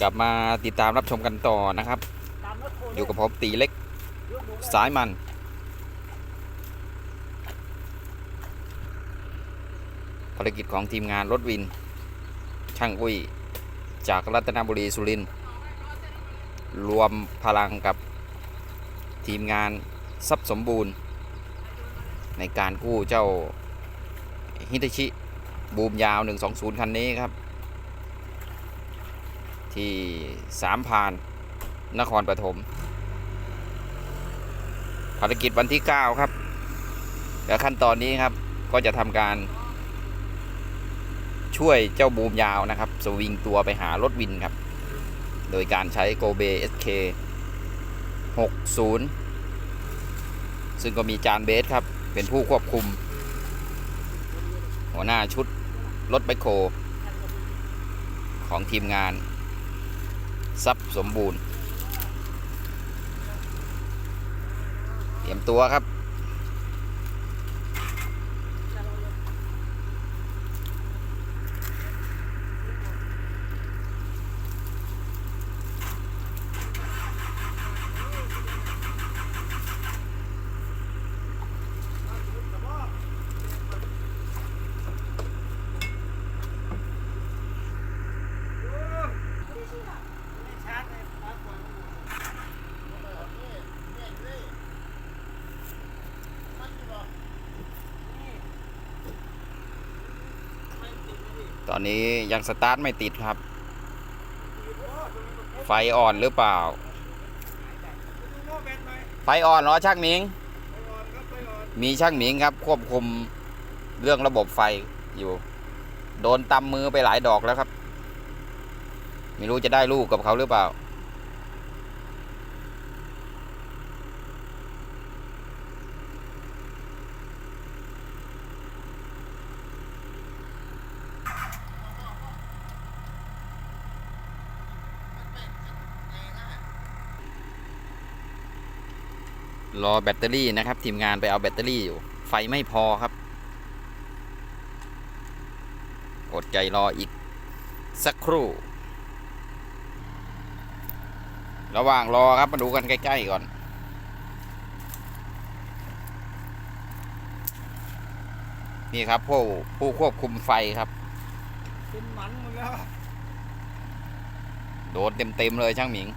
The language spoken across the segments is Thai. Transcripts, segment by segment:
กลับมาติดตามรับชมกันต่อนะครับ อยู่กับผมตีเล็กสายมัน ภารกิจของทีมงานรถวิน ช่างอุ้ย จากรัตนบุรีสุรินทร์รวมพลังกับทีมงานทรัพย์สมบูรณ์ ในการกู้เจ้าฮิตาชิ บูมยาว 120 คันนี้ครับ ที่สามพานนครปฐมภารกิจวันที่ 9 ครับและขั้นตอนนี้ครับก็จะทำการ ช่วยเจ้าบูมยาวนะครับ สวิงตัวไปหารถวินครับ โดยการใช้โกเบ SK 60 ซึ่งก็มีจานเบสครับ เป็นผู้ควบคุม หัวหน้าชุดรถไบโค ของทีมงาน ทรัพย์สมบูรณ์ เตรียมตัวครับ อนนี้ยังสตาร์ทไม่ติดครับ ไฟอ่อนหรือเปล่า ไฟอ่อนเหรอช่างหมิง มีช่างหมิงครับ ควบคุมเรื่องระบบไฟอยู่ โดนตำมือไปหลายดอกแล้วครับ ไม่รู้จะได้ลูกกับเขาหรือเปล่า รอแบตเตอรี่นะครับ ทีมงานไปเอาแบตเตอรี่อยู่ ไฟไม่พอครับ อดใจรออีกสักครู่ ระหว่างรอครับมาดูกันใกล้ๆก่อนนี่ครับผู้ผู้ควบคุมไฟครับเป็นหมันหมดแล้วโดนเต็มๆเลยช่างหมิง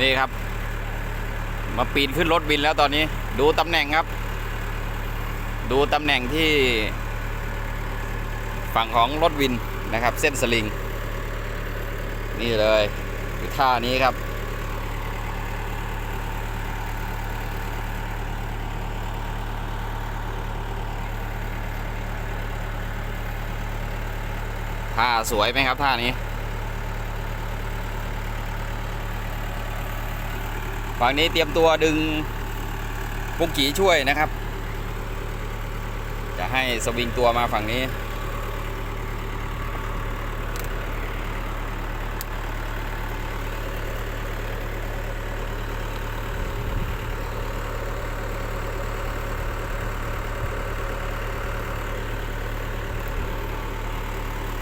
นี่ครับ มาปีนขึ้นรถบินแล้วตอนนี้ ดูตำแหน่งครับ ดูตำแหน่งที่ฝั่งของรถวินนะครับ เส้นสลิง นี่เลยอยู่ท่านี้ครับ ท่าสวยไหมครับท่านี้ ฝั่งนี้เตรียมตัวดึงปุกกีช่วยนะครับ จะให้สวิงตัวมาฝั่งนี้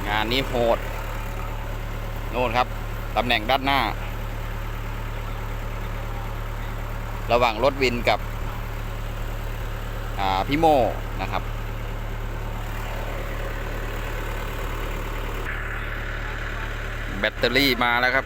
งานนี้โหด โน่นครับ ตำแหน่งด้านหน้า ระหว่างรถวินกับพี่โมนะครับ แบตเตอรี่มาแล้วครับ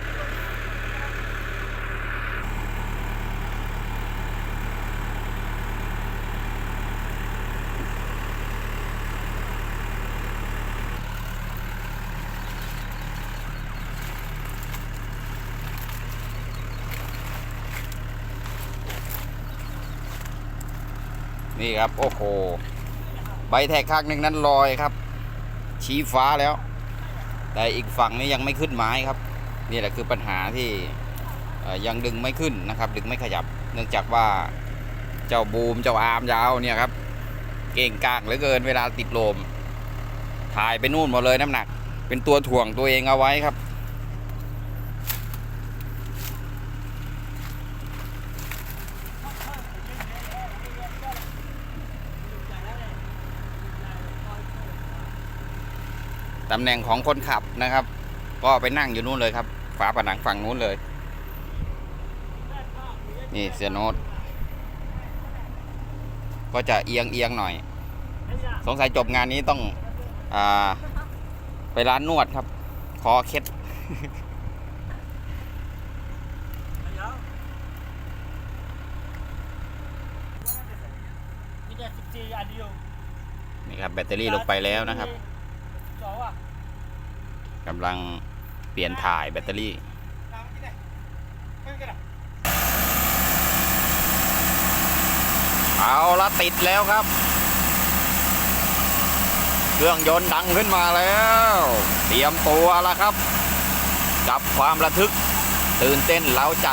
นี่ครับ โอ้โห ใบแทกข้างหนึ่งนั้นลอยครับ ชี้ฟ้าแล้ว แต่อีกฝั่งนี้ยังไม่ขึ้นไม้ครับ นี่แหละคือปัญหาที่ยังดึงไม่ขึ้นนะครับ ดึงไม่ขยับ เนื่องจากว่าเจ้าบูมเจ้าอาร์มยาวเนี่ยครับ เก่งกางเหลือเกินเวลาติดลมถ่ายไปนู่นหมดเลยน้ำหนัก เป็นตัวถ่วงตัวเองเอาไว้ครับ ตำแหน่งของคนขับนะครับ ก็ไปนั่งอยู่นู้นเลยครับ ฝาผนังฝั่งนู้นเลย นี่เสียโน้ตก็จะเอียงเอียงหน่อย สงสัยจบงานนี้ต้องอไปร้านนวดครับ คอเคล็ดมีแต่สิบสี่อันเดียวนี่ครับแบตเตอรี่ลงไปแล้วนะครับ กำลังเปลี่ยนถ่ายแบตเตอรี่เอาละติดแล้วครับ เครื่องยนต์ดังขึ้นมาแล้ว เตรียมตัวแล้วครับ กับความระทึกตื่นเต้นเล้าใจ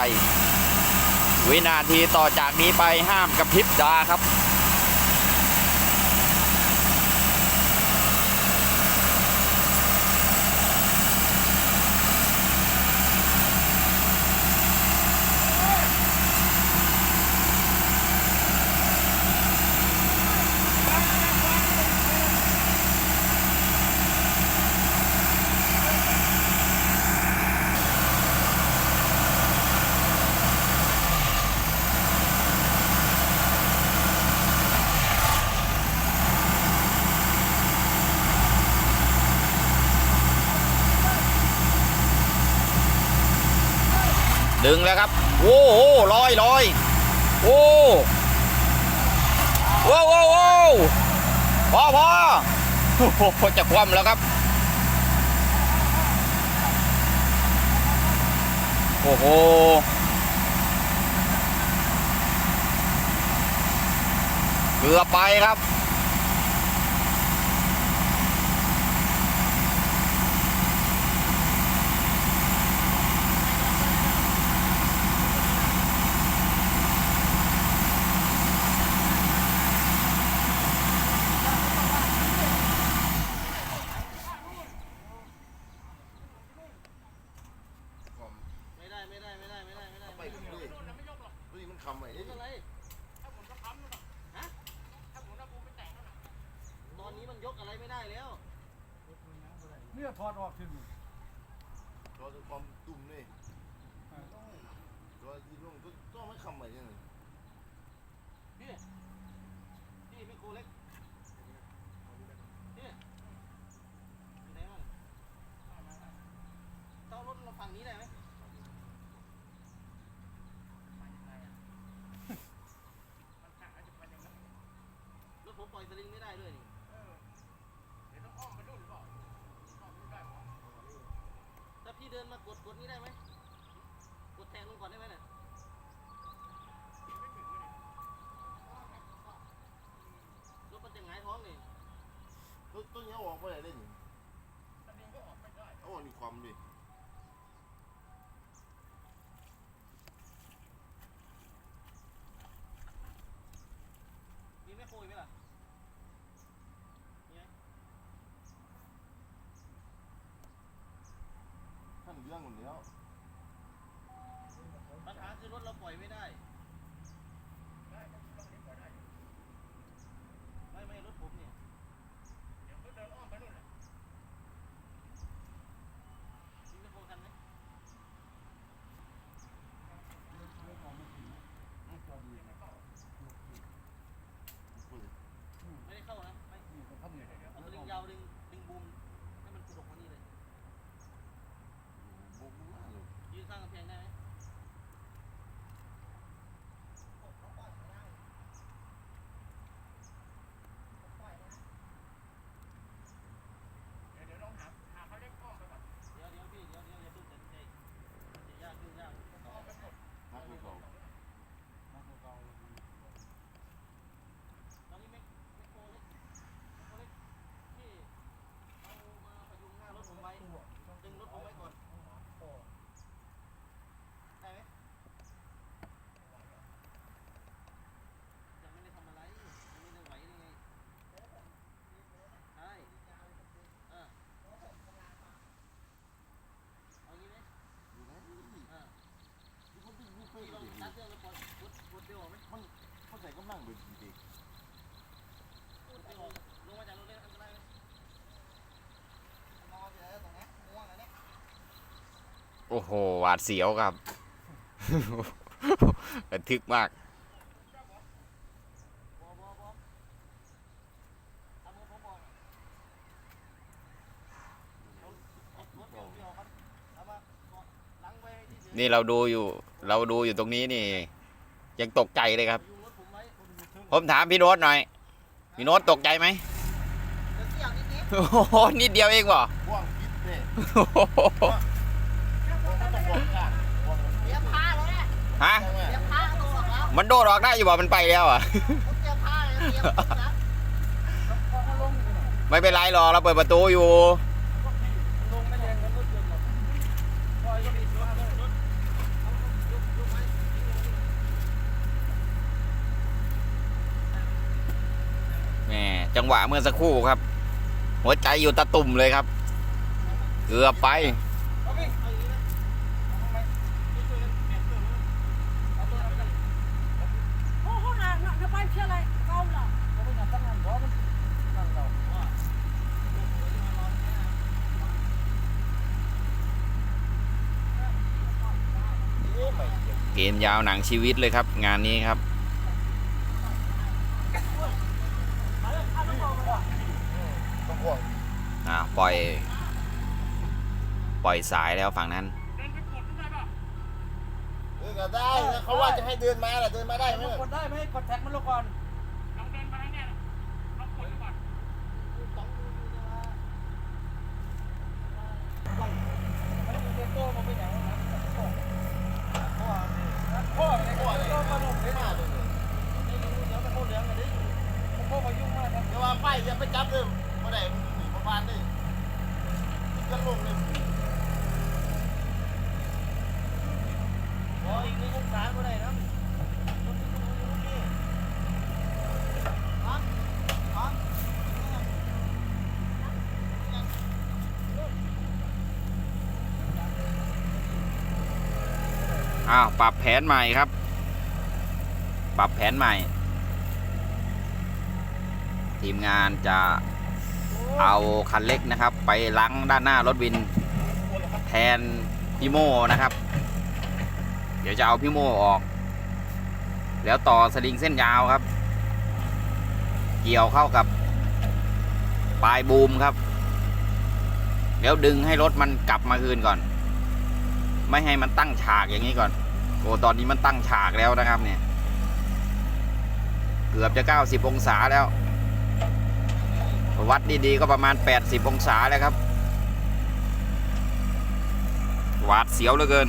วินาทีต่อจากนี้ไปห้ามกระพริบตาครับ ดึงแล้วครับ โอ้โหลอยลอยโอ้โว้โว้โว้พอพอโอ้โหจะคว่ำแล้วครับ โอ้โหเกือบไปครับ ไม่ได้ไม่ได้ไม่ได้ไม่ได้ไม่ได้ ไปผมด้วยเฮ้ยมันคำไหน หมุนอะไร ถ้าผมก็พัมนู่นน่ะ ฮะ ถ้าผมก็ปูไปแตกนู่นน่ะ ตอนนี้มันยกอะไรไม่ได้แล้ว เนี่ยถ อดออกขึ้นรอจนความตุ่มเลยรอที่ลงก็ต้องไม่คำไหนยังไงพี่พี่ไม่โคเล็กพี่อยู่ไหนมั่งต้องรถมาฝั่งนี้ได้ไหมรถผมปล่อยสลิงไม่ได้ด้วยนี่ เดี๋ยวต้องอ้อมไปนู่นหรือเปล่าอ้อมไม่ได้หรอ ถ้าพี่เดินมากดกดนี้ได้ไหมกดแทงลงก่อนได้ไหมเนี่ยรถมันจะหงายท้องนี่ต้นต้นนี้เอาออกไปไหนได้หนิตอนนี้ก็ออกไม่ได้เอาออกนี่ความดิ มีแม่โคยไหมล่ะมีไหม ท่าน เรื่องหมดแล้ว ปัญหาคือรถเราปล่อยไม่ได้ ได้ก็ลองนี้ก็ได้ ไม่ไม่รถผมเนี่ย เดี๋ยวก็เดินอ้อมไปนู่นน่ะ มีแม่โคคันไหมไม่ได้เข้านะไม่เอาสลิงยาวดึงดึงบูมให้มันกระดกมานี่เลย บุกมากเลย ยืนข้างกำแพงได้ไหม อ้โห หวาดเสียวครับระทึกมากบอบอบอทำมือผมบอกเอาเอารถเดียวเดียวครับเอามาเกาะหลังไว้ให้ที่เฉยนี่เราดูอยู่ เราดูอยู่ตรงนี้นี่ ยังตกใจเลยครับยุงรถผมไว้ผมอยู่ทึ่งผมถามพี่โน้ตหน่อย พี่โน้ตตกใจไหมเดี๋ยวเสี่ยงนิดนิดโอ้โหนิดเดียวเองเหรอ มันโดดออกได้อยู่บ่มันไปแล้วอะผมเตรียมผ้าเลยเตรียมปุ๊บนะพอเขาลงอยู่เนี่ยไม่เป็นไรหรอกเราเปิดประตูอยู่ ลงไม่แรงมันรถยนต์หรอกปล่อยก็มีเสื้อเลยรถเอายกยกไว้แหมจังหวะเมื่อสักครู่ครับ หัวใจอยู่ตะตุ่มเลยครับ เกือบไป เอาไปเอาอย่างนี้นะเอาไปช่วยๆกันเปลี่ยนเครื่องเลยเอาตัวเอาไป โอ้โห ไปเชื่ออะไรเกาเหรอเอาไปหนักตั้งนานเพราะมันนั่นเราว่าเอ๊ะไม่เกี่ยวเกมยาวหนังชีวิตเลยครับ งานนี้ครับอ่าปล่อย ปล่อยสายแล้วฝั่งนั้น ก็ได้นะเขาว่าจะให้เดินมาแหละเดินมาได้ไหมกดได้ไหมกดแท็กมันลงก่อนมันมีเตโต้มันเป็นอย่างนั้นพ่อพ่อเลยพ่อเลยพ่อลงเลย มาเลย นี่เดี๋ยวมันโคตรเหลืองเลยดิพ่อมายุ่งมากครับ เดี๋ยวว่าไปจะไปจับเลยมาได้มันหนีประมาณนี้จะลงเลย ขออีกหนึ่งองศาก็ได้นะรถที่คุณอยู่นี่ฮะฮะ อ้าวปรับแผนใหม่ครับ ปรับแผนใหม่ ทีมงานจะเอาคันเล็กนะครับ ไปล้างด้านหน้ารถวิน แทนพี่โม่นะครับ เดี๋ยวจะเอาพี่โม่ออก แล้วต่อสลิงเส้นยาวครับ เกี่ยวเข้ากับปลายบูมครับ แล้วดึงให้รถมันกลับมาคืนก่อน ไม่ให้มันตั้งฉากอย่างนี้ก่อนโอ้ตอนนี้มันตั้งฉากแล้วนะครับเนี่ย เกือบจะ 90 องศาแล้ว วัดดีๆก็ประมาณ 80 องศาแล้วครับ หวาดเสียวเหลือเกิน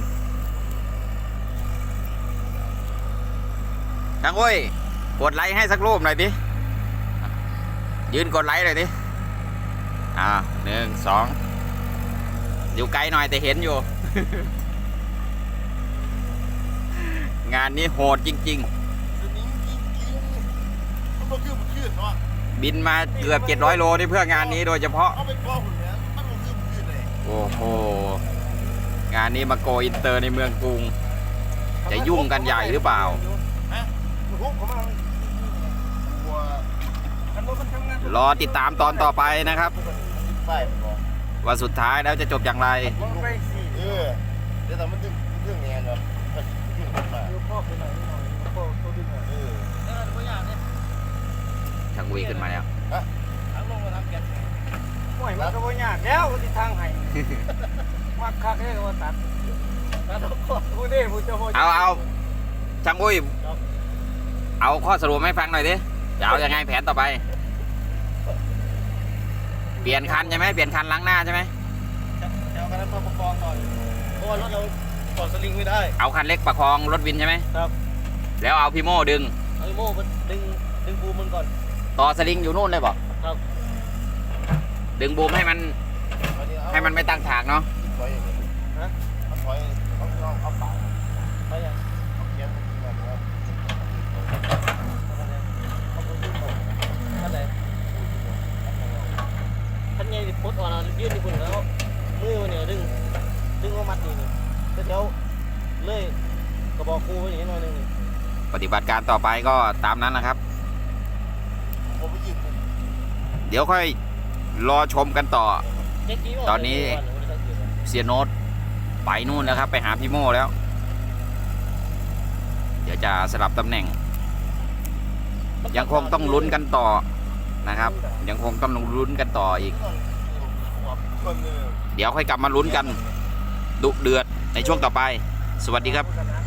จังโอ้ยกดไลค์ให้สักรูปหน่อยดิยืนกดไลค์หน่อยดิอ่าหนึ่งสองอยู่ไกลหน่อยแต่เห็นอยู่ งานนี้โหดจริงสนิมจริงจริงมันก็คือมันขึ้นเนาะๆ บินมาเกือบ 700 โลนี่เพื่องานนี้โดยเฉพาะ เอาไปกอหุ่นเนี่ยมันก็คือมันขึ้นเลยโอ้โห งานนี้มาโกอินเตอร์ในเมืองกรุง จะยุ่งกันใหญ่หรือเปล่า ฮะมันหุบเขามากลัวคันรถมันทำงานรอติดตามตอนต่อไปนะครับ ป้ายมันบอกว่าสุดท้ายแล้วจะจบอย่างไร ลงไปสี่เออเดี๋ยวแต่มันดึงมันดึงแงนเนาะมันดึงขึ้น มาเดี๋ยวพ่อไปไหนหน่อยพ่อเขาดึงหน่อยเออเออตัวอย่างเนี่ยช่างวีขึ้นมาแล้วทั้งลงมาทำแกนห่วยมันก็บ่ยากแล้วที่ทางไห้ มักคักเลยว่าตัดตัดก็ผู้นี้ผู้จะโหเอาเอาช่างอุ้ยเอาข้อสรุปให้ฟังหน่อยดิจะเอายังไงแผนต่อไป เปลี่ยนคันใช่ไหมเปลี่ยนคันล้างหน้าใช่ไหม จะเอากันนั้นมาประกองหน่อยเพราะว่ารถเรา ต่อสลิงไม่ได้ เอาคันเล็กประคองรถวินใช่ไหมครับ แล้วเอาพี่โม่ดึงเอาไอ้โม่มันดึงดึงบูมมันก่อน ต่อสลิงอยู่นู่นเลยบอกครับ ดึงบูมให้มันให้มันไม่ตั้งฉากเนาะถอยฮะเอาถอยเอาเอาเอาปากไปยังเอาเขียนมันมาครับเอาไปดึงก่อนท่านไหนท่านใหญ่ที่พุทธอ่อนยืนที่คุณแล้วมือมันเนี่ยดึงดึงเอามัดนี่นี่ เดี๋ยวเลยกระบอกคูไว้อย่างนี้หน่อยหนึงนี่ปฏิบัติการต่อไปก็ตามนั้นนะครับ ผมไปยืนเดี๋ยวค่อยรอชมกันต่อ เจ๊กี้ว่าตอนนี้เสียโนตไปนู่นแล้วครับ ไปหาพี่โม่แล้ว เดี๋ยวจะสลับตำแหน่ง ยังคงต้องลุ้นกันต่อนะครับ ยังคงต้องลุ้นกันต่ออีก เดี๋ยวค่อยกลับมาลุ้นกัน ดุเดือด ในช่วงต่อไป สวัสดีครับ